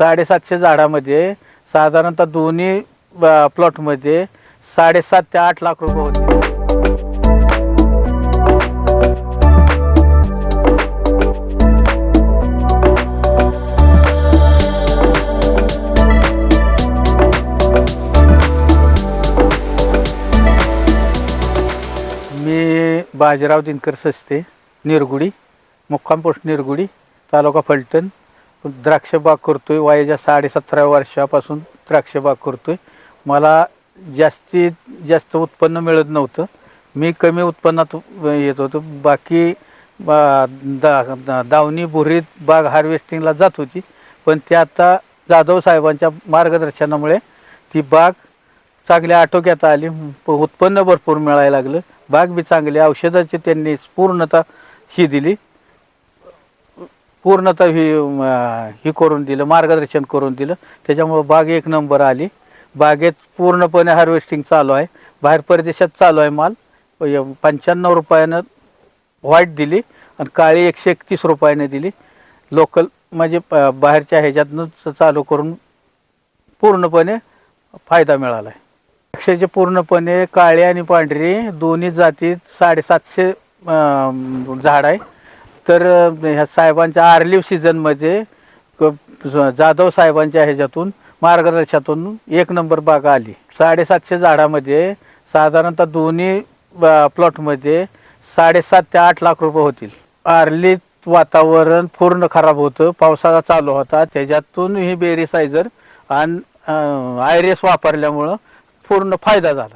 साडेसातशे झाडामध्ये साधारणतः दोन्ही प्लॉटमध्ये साडेसात ते आठ लाख रुपये होते. मी बाजीराव दिनकर सस्ते निरगुडी मुक्काम पोस्ट निरगुडी तालुका फलटण द्राक्ष बाग करतोय. वयाच्या साडेसतरा वर्षापासून द्राक्ष बाग करतोय. मला जास्तीत जास्त उत्पन्न मिळत नव्हतं. मी कमी उत्पन्नात येत होतो. बाकी बा- दा दावणी बुरीत बाग हार्वेस्टिंगला जात होती. पण ते आता जाधव साहेबांच्या मार्गदर्शनामुळे ती बाग चांगल्या आटोक्यात आली. प- उत्पन्न भरपूर मिळायला लागलं. बाग बी चांगली. औषधाची त्यांनी पूर्णतः ही दिली. पूर्णतः ही हे ही करून दिलं मार्गदर्शन करून दिलं. त्याच्यामुळं बाग एक नंबर आली. बागेत पूर्णपणे हार्वेस्टिंग चालू आहे. बाहेर परदेशात चालू आहे माल. पंच्याण्णव रुपयानं व्हाईट दिली आणि काळी एकशे एकतीस रुपयाने दिली. लोकल म्हणजे बाहेरच्या ह्याच्यातनं चालू करून पूर्णपणे फायदा मिळाला आहे द्राक्षाचे पूर्णपणे काळे आणि पांढरी दोन्ही जातीत साडेसातशे झाड आहे. तर ह्या साहेबांच्या आर्लिव्ह सीझनमध्ये जाधव साहेबांच्या ह्याच्यातून मार्गदर्शनातून एक नंबर बागा आली. साडेसातशे झाडामध्ये साधारणतः दोन्ही प्लॉटमध्ये साडेसात ते आठ लाख रुपये होतील. आर्ली वातावरण पूर्ण खराब होतं पावसाळा चालू होता त्याच्यातून ही बेरी सायझर आणि आयरेस वापरल्यामुळं पूर्ण फायदा झाला.